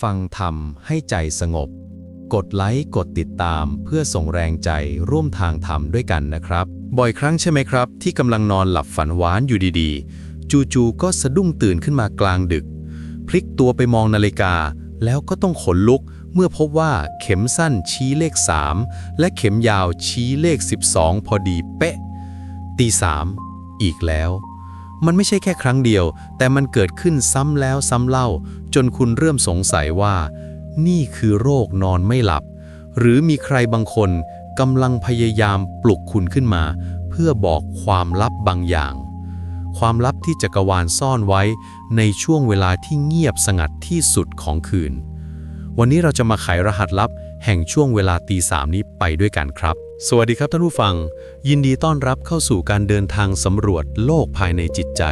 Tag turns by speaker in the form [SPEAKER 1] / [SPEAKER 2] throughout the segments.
[SPEAKER 1] ฟังธรรมให้ใจสงบ กดไลค์กดติดตามเพื่อส่งแรงใจร่วมทางธรรมด้วยกันนะครับ บ่อยครั้งใช่ไหมครับ ที่กำลังนอนหลับฝันหวานอยู่ดีๆ จู่ๆก็สะดุ้งตื่นขึ้นมากลางดึก พลิกตัวไปมองนาฬิกา แล้วก็ต้องขนลุกเมื่อพบว่าเข็มสั้นชี้เลข 3 และเข็มยาวชี้เลข 12 พอดีเป๊ะ ตีสามอีกแล้ว มันไม่ใช่แค่ครั้งเดียว แต่มันเกิดขึ้นซ้ำแล้วซ้ำเล่า จนคุณเริ่มสงสัยว่า นี่คือโรคนอนไม่หลับ หรือมีใครบางคนกำลังพยายามปลุกคุณขึ้นมา เพื่อบอกความลับบางอย่าง ความลับที่จักรวาลซ่อนไว้ในช่วงเวลาที่เงียบสงัดที่สุดของคืน วันนี้เราจะมาไขรหัสลับแห่งช่วงเวลาตีสามนี้ไปด้วยกันครับ สวัสดีครับท่านผู้ฟัง ยินดีต้อนรับเข้าสู่การเดินทางสำรวจโลกภายในจิตใจ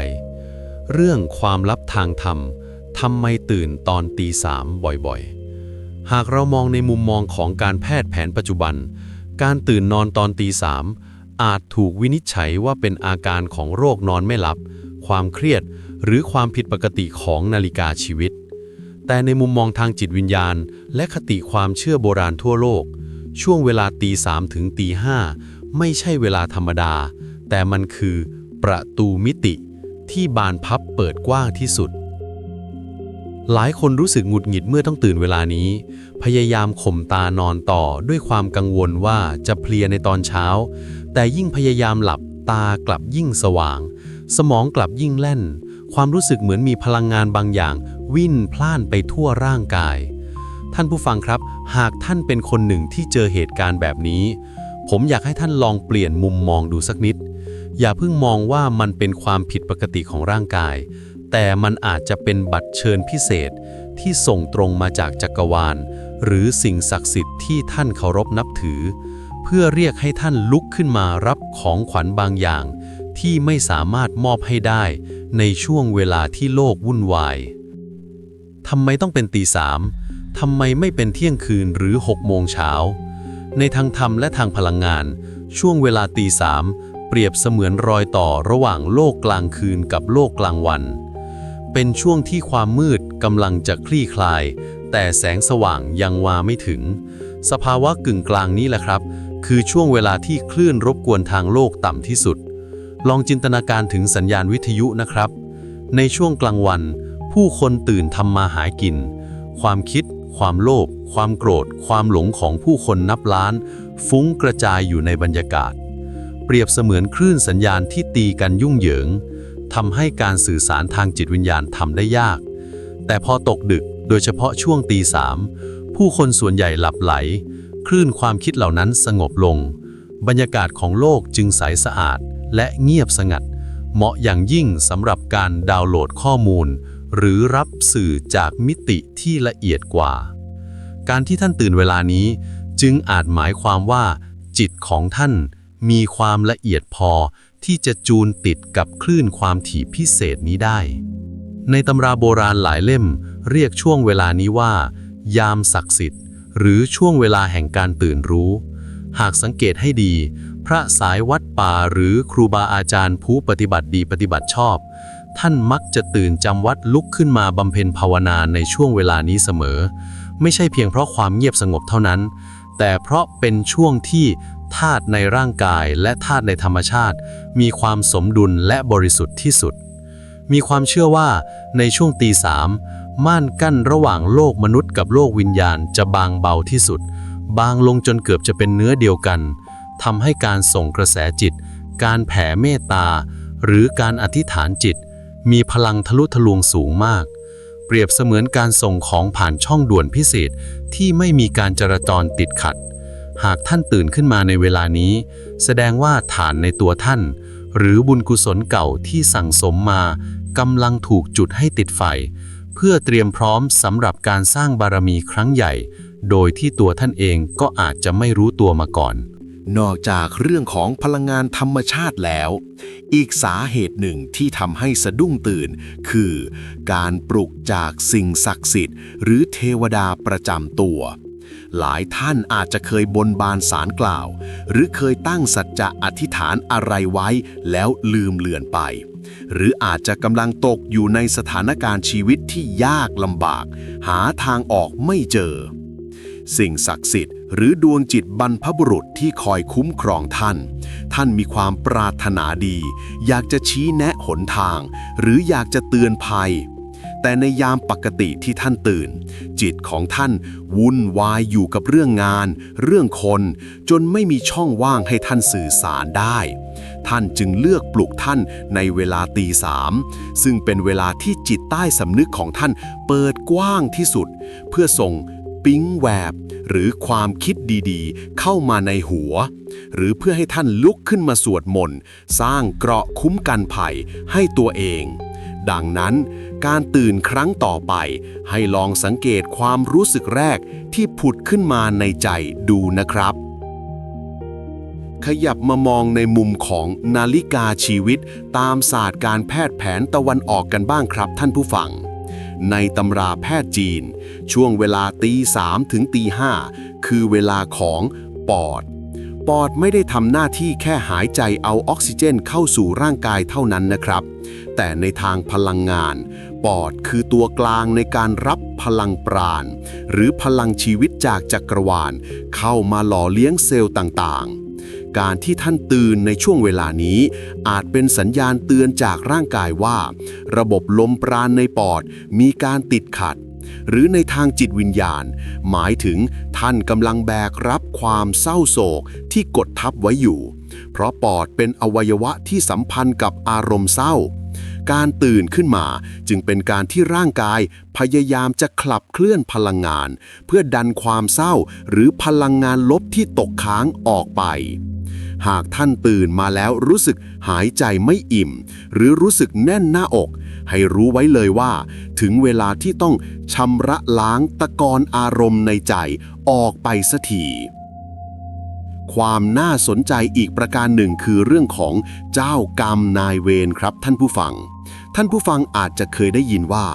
[SPEAKER 1] เรื่องความลับทางธรรม ทำไมตื่นตอนตีสามบ่อยๆ หากเรามองในมุมมองของการแพทย์แผนปัจจุบัน การตื่นนอนตอนตีสามอาจถูกวินิจฉัยว่าเป็นอาการของโรคนอนไม่หลับ ความเครียด หรือความผิดปกติของนาฬิกาชีวิต แต่ในมุมมองทางจิตวิญญาณ และคติความเชื่อโบราณทั่วโลก ช่วงเวลาตีสามถึงตีห้าไม่ใช่เวลาธรรมดา แต่มันคือประตูมิติที่บานพับเปิดกว้างที่สุด หลายคนรู้สึกหงุดหงิดเมื่อต้องตื่นเวลานี้ พยายามข่มตานอนต่อด้วยความกังวลว่าจะเพลียในตอนเช้า แต่ยิ่งพยายามหลับตากลับยิ่งสว่าง สมองกลับยิ่งแล่น ความรู้สึกเหมือนมีพลังงานบางอย่าง วิ่นพล่านไปทั่วร่างกาย ท่านผู้ฟังครับ หากท่านเป็นคนหนึ่งที่เจอเหตุการณ์แบบนี้ ผมอยากให้ท่านลองเปลี่ยนมุมมองดูสักนิด อย่าเพิ่งมองว่ามันเป็นความผิดปกติของร่างกาย แต่มันอาจจะเป็นบัตรเชิญพิเศษที่ส่งตรงมาจากจักรวาล หรือสิ่งศักดิ์สิทธิ์ที่ท่านเคารพนับถือ เพื่อเรียกให้ท่านลุกขึ้นมารับของขวัญบางอย่าง ที่ไม่สามารถมอบให้ได้ในช่วงเวลาที่โลกวุ่นวายทำไมต้องเป็นตีสามทำไมไม่เป็นเที่ยงคืนหรือ6โมงเช้า ในทางธรรมและทางพลังงาน ช่วงเวลาตีสามเปรียบเสมือนรอยต่อระหว่างโลกกลางคืนกับโลกกลางวัน เป็นช่วงที่ความมืดกำลังจะคลี่คลาย แต่แสงสว่างยังวาไม่ถึง สภาวะกึ่งกลางนี้แหละครับ คือช่วงเวลาที่คลื่นรบกวนทางโลกต่ำที่สุด ลองจินตนาการถึงสัญญาณวิทยุนะครับ ในช่วงกลางวัน ผู้คนตื่นทำมาหากิน ความคิด ความโลภความโกรธ ความหลงของผู้คนนับล้าน ฟุ้งกระจายอยู่ในบรรยากาศ เปรียบเสมือนคลื่นสัญญาณที่ตีกันยุ่งเหยิง ทำให้การสื่อสารทางจิตวิญญาณทำได้ยาก แต่พอตกดึกโดยเฉพาะช่วงตีสามผู้คนส่วนใหญ่หลับไหล คลื่นความคิดเหล่านั้นสงบลง บรรยากาศของโลกจึงใสสะอาดและเงียบสงัด เหมาะอย่างยิ่งสำหรับการดาวน์โหลดข้อมูล หรือรับสื่อจากมิติที่ละเอียดกว่า การที่ท่านตื่นเวลานี้ จึงอาจหมายความว่า จิตของท่านมีความละเอียดพอ ที่จะจูนติดกับคลื่นความถี่พิเศษนี้ได้ ในตำราโบราณหลายเล่มเรียกช่วงเวลานี้ว่า ยามศักดิ์สิทธิ์ หรือช่วงเวลาแห่งการตื่นรู้ หากสังเกตให้ดี พระสายวัดป่าหรือครูบาอาจารย์ผู้ปฏิบัติดีปฏิบัติชอบ ท่านมักจะตื่นจำวัดลุกขึ้นมาบำเพ็ญภาวนาในช่วงเวลานี้เสมอ ไม่ใช่เพียงเพราะความเงียบสงบเท่านั้น แต่เพราะเป็นช่วงที่ ธาตุในร่างกายและธาตุในธรรมชาติ มีความสมดุลและบริสุทธิ์ที่สุด มีความเชื่อว่าในช่วงตีสามม่านกั้นระหว่างโลกมนุษย์กับโลกวิญญาณจะบางเบาที่สุด บางลงจนเกือบจะเป็นเนื้อเดียวกันทำให้การส่งกระแสจิต การแผ่เมตตา หรือการอธิษฐานจิต มีพลังทะลุทะลวงสูงมาก เปรียบเสมือนการส่งของผ่านช่องด่วนพิเศษที่ไม่มีการจราจรติดขัด หากท่านตื่นขึ้นมาในเวลานี้ แสดงว่าฐานในตัวท่าน หรือบุญกุศลเก่าที่สั่งสมมากำลังถูกจุดให้ติดไฟ เพื่อเตรียมพร้อมสำหรับการสร้างบารมีครั้งใหญ่ โดยที่ตัวท่านเองก็อาจจะไม่รู้ตัวมาก่อน
[SPEAKER 2] นอกจากเรื่องของพลังงานธรรมชาติแล้ว อีกสาเหตุหนึ่งที่ทำให้สะดุ้งตื่น คือ การปลุกจากสิ่งศักดิ์สิทธิ์ หรือเทวดาประจำตัว หลายท่านอาจจะเคยบนบานสารกล่าว หรือเคยตั้งสัจจะอธิษฐานอะไรไว้แล้วลืมเลือนไป หรืออาจจะกำลังตกอยู่ในสถานการณ์ชีวิตที่ยากลำบาก หาทางออกไม่เจอ สิ่งศักดิ์สิทธิ์หรือดวงจิตบรรพบุรุษที่คอยคุ้มครองท่าน ท่านมีความปรารถนาดี อยากจะชี้แนะหนทาง หรืออยากจะเตือนภัย แต่ในยามปกติที่ท่านตื่น จิตของท่านวุ่นวายอยู่กับเรื่องงาน เรื่องคน จนไม่มีช่องว่างให้ท่านสื่อสารได้ ท่านจึงเลือกปลุกท่านในเวลาตีสามซึ่งเป็นเวลาที่จิตใต้สำนึกของท่านเปิดกว้างที่สุด เพื่อส่งปิ๊งแวบ หรือความคิดดีๆ เข้ามาในหัว หรือเพื่อให้ท่านลุกขึ้นมาสวดมนต์ สร้างเกราะคุ้มกันภัยให้ตัวเอง ดังนั้น การตื่นครั้งต่อไป ให้ลองสังเกตความรู้สึกแรกที่ผุดขึ้นมาในใจดูนะครับ ขยับมามองในมุมของนาฬิกาชีวิต ตามศาสตร์การแพทย์แผนตะวันออกกันบ้างครับท่านผู้ฟังในตำราแพทย์จีน ช่วงเวลาตีสามถึงตีห้าคือเวลาของปอด ปอดไม่ได้ทำหน้าที่แค่หายใจเอาออกซิเจนเข้าสู่ร่างกายเท่านั้นนะครับ แต่ในทางพลังงาน ปอดคือตัวกลางในการรับพลังปราณ หรือพลังชีวิตจากจักรวาล เข้ามาหล่อเลี้ยงเซลล์ต่างๆการที่ท่านตื่นในช่วงเวลานี้ อาจเป็นสัญญาณเตือนจากร่างกายว่า ระบบลมปราณในปอดมีการติดขัด หรือในทางจิตวิญญาณ หมายถึงท่านกำลังแบกรับความเศร้าโศกที่กดทับไว้อยู่ เพราะปอดเป็นอวัยวะที่สัมพันธ์กับอารมณ์เศร้า การตื่นขึ้นมาจึงเป็นการที่ร่างกายพยายามจะขับเคลื่อนพลังงาน เพื่อดันความเศร้าหรือพลังงานลบที่ตกค้างออกไป หากท่านตื่นมาแล้วรู้สึกหายใจไม่อิ่ม หรือรู้สึกแน่นหน้าอก ให้รู้ไว้เลยว่า ถึงเวลาที่ต้องชำระล้างตะกอนอารมณ์ในใจออกไปสักทีความน่าสนใจอีกประการหนึ่งคือเรื่องของเจ้ากรรมนายเวรครับท่านผู้ฟัง ท่านผู้ฟังอาจจะเคยได้ยินว่า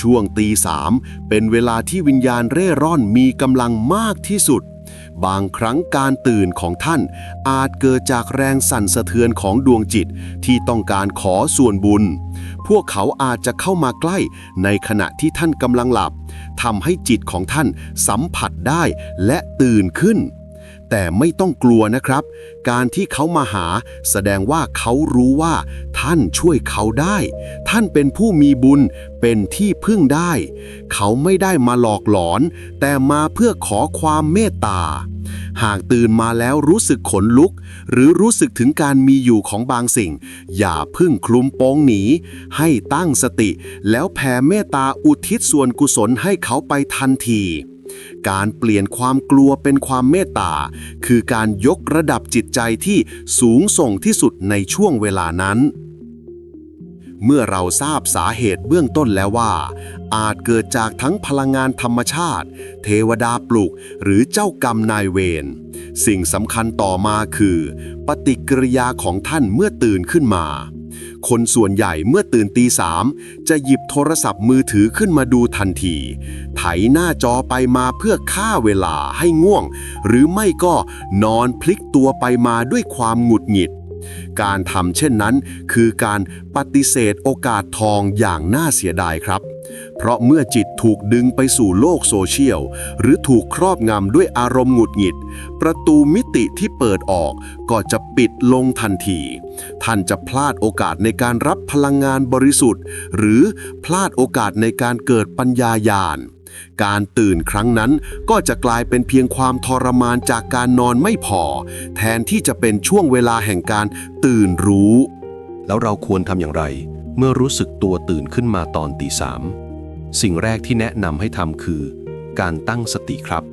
[SPEAKER 2] ช่วงตีสามเป็นเวลาที่วิญญาณเร่ร่อนมีกำลังมากที่สุด บางครั้งการตื่นของท่าน อาจเกิดจากแรงสั่นสะเทือนของดวงจิตที่ต้องการขอส่วนบุญ พวกเขาอาจจะเข้ามาใกล้ในขณะที่ท่านกำลังหลับทำให้จิตของท่านสัมผัสได้และตื่นขึ้น แต่ไม่ต้องกลัวนะครับ การที่เขามาหาแสดงว่าเขารู้ว่า ท่านช่วยเขาได้ ท่านเป็นผู้มีบุญเป็นที่พึ่งได้ เขาไม่ได้มาหลอกหลอน แต่มาเพื่อขอความเมตตา หากตื่นมาแล้วรู้สึกขนลุก หรือรู้สึกถึงการมีอยู่ของบางสิ่ง อย่าพึ่งคลุมโปงหนี ให้ตั้งสติ แล้วแผ่เมตตาอุทิศส่วนกุศลให้เขาไปทันที การเปลี่ยนความกลัวเป็นความเมตตา คือการยกระดับจิตใจที่สูงส่งที่สุดในช่วงเวลานั้น เมื่อเราทราบสาเหตุเบื้องต้นแล้วว่า อาจเกิดจากทั้งพลังงานธรรมชาติ เทวดาปลุกหรือเจ้ากรรมนายเวรสิ่งสำคัญต่อมาคือ ปฏิกิริยาของท่านเมื่อตื่นขึ้นมา คนส่วนใหญ่เมื่อตื่นตีสามจะหยิบโทรศัพท์มือถือขึ้นมาดูทันที ไถหน้าจอไปมาเพื่อฆ่าเวลาให้ง่วง หรือไม่ก็นอนพลิกตัวไปมาด้วยความหงุดหงิด การทำเช่นนั้นคือการปฏิเสธโอกาสทองอย่างน่าเสียดายครับ เพราะเมื่อจิตถูกดึงไปสู่โลกโซเชียล หรือถูกครอบงำด้วยอารมณ์หงุดหงิด ประตูมิติที่เปิดออกก็จะปิดลงทันที ท่านจะพลาดโอกาสในการรับพลังงานบริสุทธิ์ หรือพลาดโอกาสในการเกิดปัญญาญาณการตื่นครั้งนั้นก็จะกลายเป็นเพียงความทรมานจากการนอนไม่พอ แทนที่จะเป็นช่วงเวลาแห่งการตื่นรู้
[SPEAKER 3] แล้วเราควรทำอย่างไร เมื่อรู้สึกตัวตื่นขึ้นมาตอนตีสาม สิ่งแรกที่แนะนำให้ทำคือ การตั้งสติครับ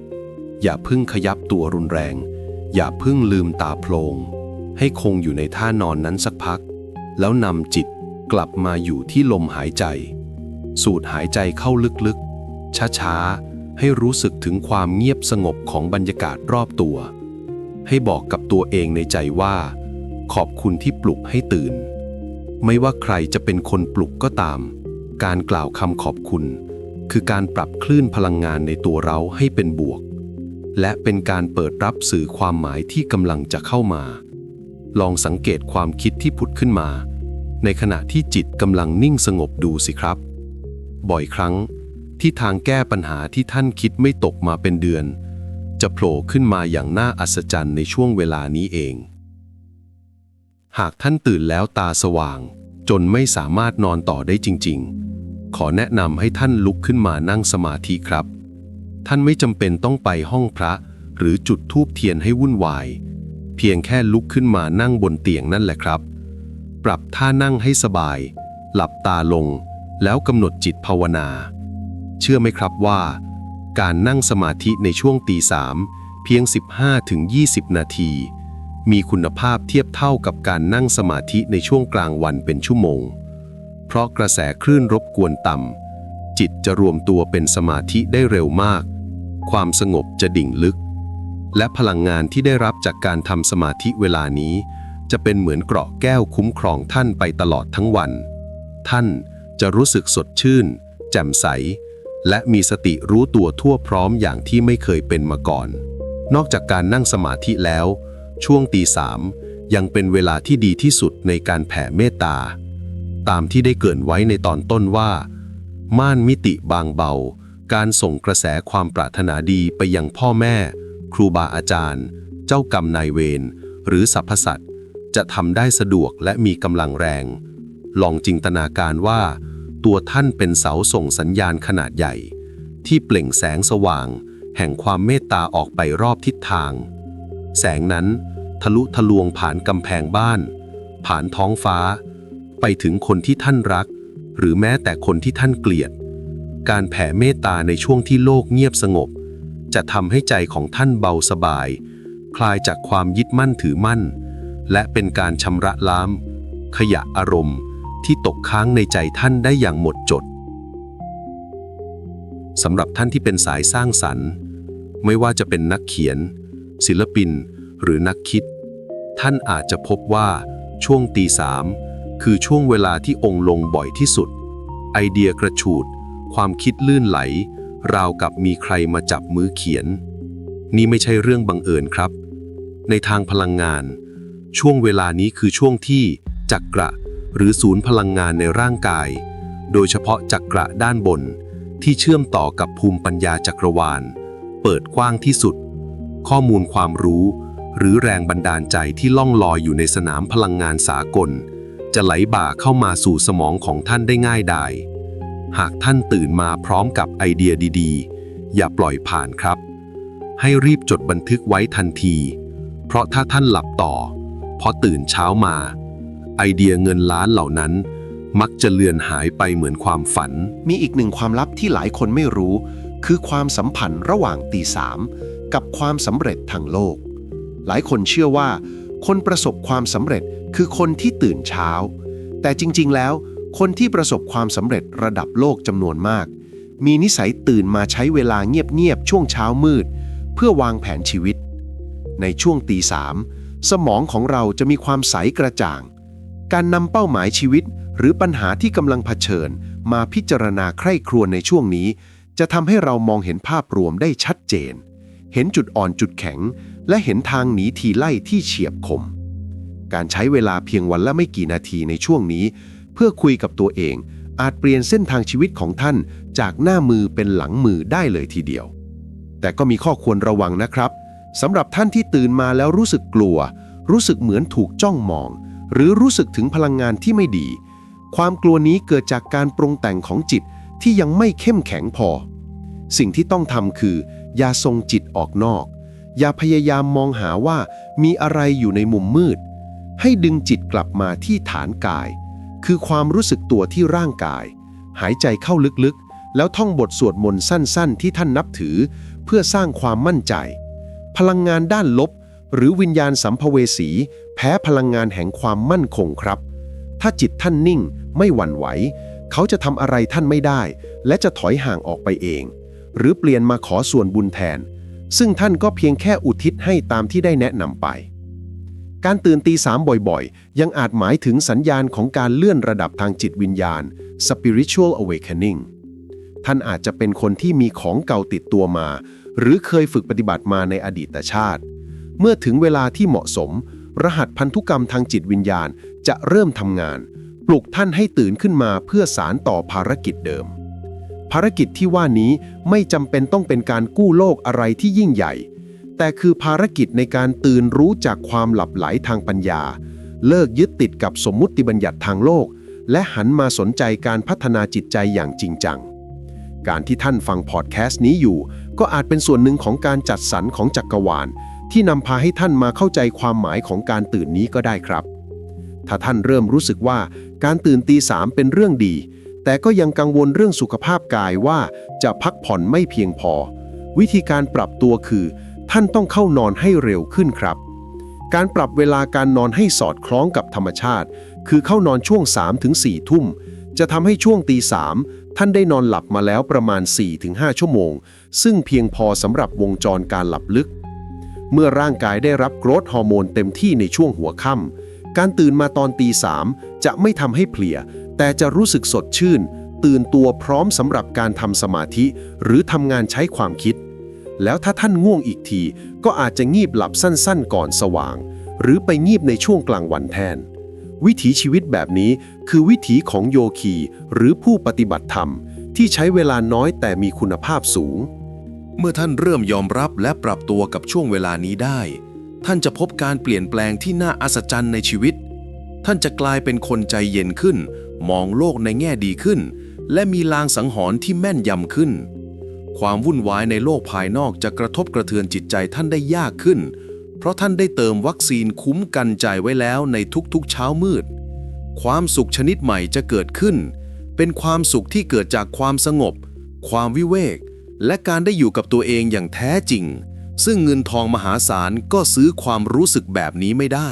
[SPEAKER 3] อย่าพึ่งขยับตัวรุนแรง อย่าพึ่งลืมตาโพลง ให้คงอยู่ในท่านอนนั้นสักพัก แล้วนำจิตกลับมาอยู่ที่ลมหายใจ สูดหายใจเข้าลึกๆ ช้าๆ ให้รู้สึกถึงความเงียบสงบของบรรยากาศรอบตัว ให้บอกกับตัวเองในใจว่า ขอบคุณที่ปลุกให้ตื่น ไม่ว่าใครจะเป็นคนปลุกก็ตาม การกล่าวคำขอบคุณ คือการปรับคลื่นพลังงานในตัวเราให้เป็นบวก และเป็นการเปิดรับสื่อความหมายที่กำลังจะเข้ามา ลองสังเกตความคิดที่ผุดขึ้นมา
[SPEAKER 2] ในขณะที่จิตกำลังนิ่งสงบดูสิครับ บ่อยครั้งที่ทางแก้ปัญหาที่ท่านคิดไม่ตกมาเป็นเดือน จะโผล่ขึ้นมาอย่างน่าอัศจรรย์ในช่วงเวลานี้เอง หากท่านตื่นแล้วตาสว่าง จนไม่สามารถนอนต่อได้จริงๆ ขอแนะนำให้ท่านลุกขึ้นมานั่งสมาธิครับ ท่านไม่จำเป็นต้องไปห้องพระ หรือจุดธูปเทียนให้วุ่นวาย เพียงแค่ลุกขึ้นมานั่งบนเตียงนั่นแหละครับ ปรับท่านั่งให้สบาย หลับตาลง แล้วกำหนดจิตภาวนา เชื่อไหมครับว่า การนั่งสมาธิในช่วงตีสามเพียง 15-20 นาที มีคุณภาพเทียบเท่ากับการนั่งสมาธิในช่วงกลางวันเป็นชั่วโมง เพราะกระแสคลื่นรบกวนต่ำ จิตจะรวมตัวเป็นสมาธิได้เร็วมาก ความสงบจะดิ่งลึก และพลังงานที่ได้รับจากการทำสมาธิเวลานี้ จะเป็นเหมือนเกราะแก้วคุ้มครองท่านไปตลอดทั้งวัน ท่านจะรู้สึกสดชื่น แจ่มใส และมีสติรู้ตัวทั่วพร้อมอย่างที่ไม่เคยเป็นมาก่อน นอกจากการนั่งสมาธิแล้ว ช่วงตีสามยังเป็นเวลาที่ดีที่สุดในการแผ่เมตตา ตามที่ได้เกินไว้ในตอนต้นว่า ม่านมิติบางเบา การส่งกระแสความปรารถนาดีไปยังพ่อแม่ ครูบาอาจารย์ เจ้ากรรมนายเวรหรือสรรพสัตว์จะทำได้สะดวกและมีกำลังแรง ลองจินตนาการว่า ตัวท่านเป็นเสาส่งสัญญาณขนาดใหญ่ ที่เปล่งแสงสว่าง แห่งความเมตตาออกไปรอบทิศทาง แสงนั้น ทะลุทะลวงผ่านกำแพงบ้าน ผ่านท้องฟ้า ไปถึงคนที่ท่านรัก หรือแม้แต่คนที่ท่านเกลียด การแผ่เมตตาในช่วงที่โลกเงียบสงบ จะทำให้ใจของท่านเบาสบาย คลายจากความยึดมั่นถือมั่น และเป็นการชำระล้างขยะอารมณ์ที่ตกค้างในใจท่านได้อย่างหมดจดสำหรับท่านที่เป็นสายสร้างสรรค์ ไม่ว่าจะเป็นนักเขียน ศิลปิน หรือนักคิด ท่านอาจจะพบว่า ช่วงตีสามคือช่วงเวลาที่องค์ลงบ่อยที่สุด ไอเดียกระฉูด ความคิดลื่นไหล ราวกับมีใครมาจับมือเขียน นี่ไม่ใช่เรื่องบังเอิญครับ ในทางพลังงาน ช่วงเวลานี้คือช่วงที่จักระหรือศูนย์พลังงานในร่างกาย โดยเฉพาะจักระด้านบนที่เชื่อมต่อกับภูมิปัญญาจักรวาล เปิดกว้างที่สุด ข้อมูลความรู้ หรือแรงบันดาลใจที่ล่องลอยอยู่ในสนามพลังงานสากล จะไหลบ่าเข้ามาสู่สมองของท่านได้ง่ายดายหากท่านตื่นมาพร้อมกับไอเดียดีๆ อย่าปล่อยผ่านครับ ให้รีบจดบันทึกไว้ทันที เพราะถ้าท่านหลับต่อพอตื่นเช้ามา ไอเดียเงินล้านเหล่านั้น มักจะเลือนหายไปเหมือนความฝัน
[SPEAKER 4] มีอีกหนึ่งความลับที่หลายคนไม่รู้ คือความสัมพันธ์ระหว่างตีสาม กับความสำเร็จทางโลก หลายคนเชื่อว่า คนประสบความสำเร็จคือคนที่ตื่นเช้า แต่จริงๆแล้ว คนที่ประสบความสำเร็จระดับโลกจำนวนมาก มีนิสัยตื่นมาใช้เวลาเงียบๆช่วงเช้ามืด เพื่อวางแผนชีวิต ในช่วงตีสามสมองของเราจะมีความใสกระจ่าง การนำเป้าหมายชีวิต หรือปัญหาที่กำลังเผชิญ มาพิจารณาใคร่ครวญในช่วงนี้ จะทำให้เรามองเห็นภาพรวมได้ชัดเจน เห็นจุดอ่อนจุดแข็ง และเห็นทางหนีทีไล่ที่เฉียบคม การใช้เวลาเพียงวันละไม่กี่นาทีในช่วงนี้ เพื่อคุยกับตัวเอง อาจเปลี่ยนเส้นทางชีวิตของท่านจากหน้ามือเป็นหลังมือได้เลยทีเดียว แต่ก็มีข้อควรระวังนะครับสำหรับท่านที่ตื่นมาแล้วรู้สึกกลัว รู้สึกเหมือนถูกจ้องมอง หรือรู้สึกถึงพลังงานที่ไม่ดี ความกลัวนี้เกิดจากการปรุงแต่งของจิตที่ยังไม่เข้มแข็งพอ สิ่งที่ต้องทำคือ อย่าส่งจิตออกนอก อย่าพยายามมองหาว่ามีอะไรอยู่ในมุมมืด ให้ดึงจิตกลับมาที่ฐานกาย คือความรู้สึกตัวที่ร่างกาย หายใจเข้าลึกๆ แล้วท่องบทสวดมนต์สั้นๆ ที่ท่านนับถือ เพื่อสร้างความมั่นใจ พลังงานด้านลบ หรือวิญญาณสัมภเวสี แพ้พลังงานแห่งความมั่นคงครับ ถ้าจิตท่านนิ่งไม่หวั่นไหว เขาจะทำอะไรท่านไม่ได้ และจะถอยห่างออกไปเอง หรือเปลี่ยนมาขอส่วนบุญแทน ซึ่งท่านก็เพียงแค่อุทิศให้ตามที่ได้แนะนำไป การตื่นตีสามบ่อยๆ ยังอาจหมายถึงสัญญาณของการเลื่อนระดับทางจิตวิญญาณ spiritual awakening ท่านอาจจะเป็นคนที่มีของเก่าติดตัวมา หรือเคยฝึกปฏิบัติมาในอดีตชาติ เมื่อถึงเวลาที่เหมาะสม รหัสพันธุกรรมทางจิตวิญญาณจะเริ่มทำงาน ปลุกท่านให้ตื่นขึ้นมาเพื่อสารต่อภารกิจเดิม ภารกิจที่ว่านี้ไม่จำเป็นต้องเป็นการกู้โลกอะไรที่ยิ่งใหญ่ แต่คือภารกิจในการตื่นรู้จากความหลับไหลทางปัญญา เลิกยึดติดกับสมมุติบัญญัติทางโลก และหันมาสนใจการพัฒนาจิตใจอย่างจริงจัง การที่ท่านฟังพอดแคสต์นี้อยู่ ก็อาจเป็นส่วนหนึ่งของการจัดสรรของจักรวาล ที่นำพาให้ท่านมาเข้าใจความหมายของการตื่นนี้ก็ได้ครับ ถ้าท่านเริ่มรู้สึกว่าการตื่นตีสามเป็นเรื่องดี แต่ก็ยังกังวลเรื่องสุขภาพกายว่าจะพักผ่อนไม่เพียงพอ วิธีการปรับตัวคือ ท่านต้องเข้านอนให้เร็วขึ้นครับ การปรับเวลาการนอนให้สอดคล้องกับธรรมชาติ คือเข้านอนช่วง 3-4 ทุ่ม จะทำให้ช่วงตีสามท่านได้นอนหลับมาแล้วประมาณ 4-5 ชั่วโมง ซึ่งเพียงพอสำหรับวงจรการหลับลึก เมื่อร่างกายได้รับโกรทฮอร์โมนเต็มที่ในช่วงหัวค่ำการตื่นมาตอนตีสามจะไม่ทำให้เพลีย แต่จะรู้สึกสดชื่น ตื่นตัวพร้อมสำหรับการทำสมาธิ หรือทำงานใช้ความคิด แล้วถ้าท่านง่วงอีกที ก็อาจจะงีบหลับสั้นๆ ก่อนสว่าง หรือไปงีบในช่วงกลางวันแทน วิถีชีวิตแบบนี้คือวิถีของโยคีหรือผู้ปฏิบัติธรรม ที่ใช้เวลาน้อยแต่มีคุณภาพสูง
[SPEAKER 2] เมื่อท่านเริ่มยอมรับและปรับตัวกับช่วงเวลานี้ได้ ท่านจะพบการเปลี่ยนแปลงที่น่าอัศจรรย์ในชีวิต ท่านจะกลายเป็นคนใจเย็นขึ้น มองโลกในแง่ดีขึ้น และมีลางสังหรณ์ที่แม่นยำขึ้น ความวุ่นวายในโลกภายนอกจะกระทบกระเทือนจิตใจท่านได้ยากขึ้น เพราะท่านได้เติมวัคซีนคุ้มกันใจไว้แล้วในทุกๆเช้ามืด ความสุขชนิดใหม่จะเกิดขึ้น เป็นความสุขที่เกิดจากความสงบ ความวิเวก และการได้อยู่กับตัวเองอย่างแท้จริง ซึ่งเงินทองมหาศาลก็ซื้อความรู้สึกแบบนี้ไม่ได้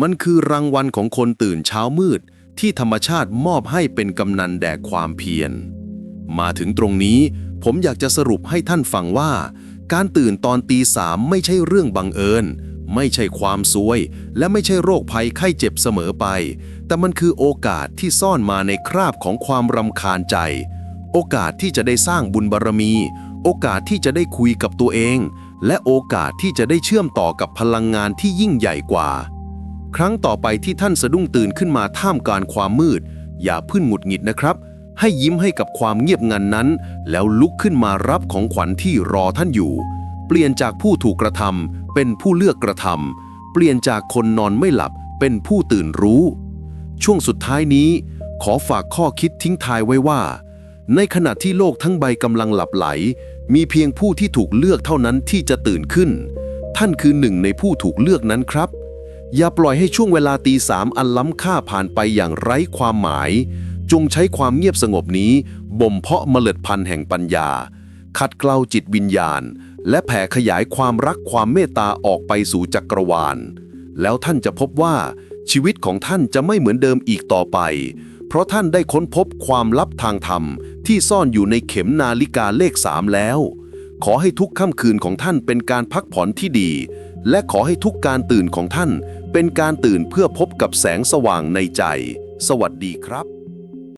[SPEAKER 2] มันคือรางวัลของคนตื่นเช้ามืด ที่ธรรมชาติมอบให้เป็นกำนันแด่ความเพียร มาถึงตรงนี้ผมอยากจะสรุปให้ท่านฟังว่า การตื่นตอนตีสามไม่ใช่เรื่องบังเอิญ ไม่ใช่ความซวย และไม่ใช่โรคภัยไข้เจ็บเสมอไป แต่มันคือโอกาสที่ซ่อนมาในคราบของความรำคาญใจ โอกาสที่จะได้สร้างบุญบารมี โอกาสที่จะได้คุยกับตัวเอง และโอกาสที่จะได้เชื่อมต่อกับพลังงานที่ยิ่งใหญ่กว่า ครั้งต่อไปที่ท่านสะดุ้งตื่นขึ้นมาท่ามกลางความมืด อย่าพึ่งหงุดหงิดนะครับ ให้ยิ้มให้กับความเงียบงันนั้น แล้วลุกขึ้นมารับของขวัญที่รอท่านอยู่ เปลี่ยนจากผู้ถูกกระทำเป็นผู้เลือกกระทำเปลี่ยนจากคนนอนไม่หลับเป็นผู้ตื่นรู้ ช่วงสุดท้ายนี้ ขอฝากข้อคิดทิ้งทายไว้ว่า ในขณะที่โลกทั้งใบกำลังหลับไหล มีเพียงผู้ที่ถูกเลือกเท่านั้นที่จะตื่นขึ้น ท่านคือหนึ่งในผู้ถูกเลือกนั้นครับ อย่าปล่อยให้ช่วงเวลาตีสามอันล้ำค่าผ่านไปอย่างไร้ความหมาย จงใช้ความเงียบสงบนี้ บ่มเพาะเมล็ดพันธุ์แห่งปัญญา ขัดเกลาจิตวิญญาณ และแผ่ขยายความรักความเมตตาออกไปสู่จักรวาล แล้วท่านจะพบว่าชีวิตของท่านจะไม่เหมือนเดิมอีกต่อไป เพราะท่านได้ค้นพบความลับทางธรรม ที่ซ่อนอยู่ในเข็มนาฬิกาเลขสามแล้ว ขอให้ทุกค่ำคืนของท่านเป็นการพักผ่อนที่ดี และขอให้ทุกการตื่นของท่าน เป็นการตื่นเพื่อพบกับแสงสว่างในใจ สวัสดีครับ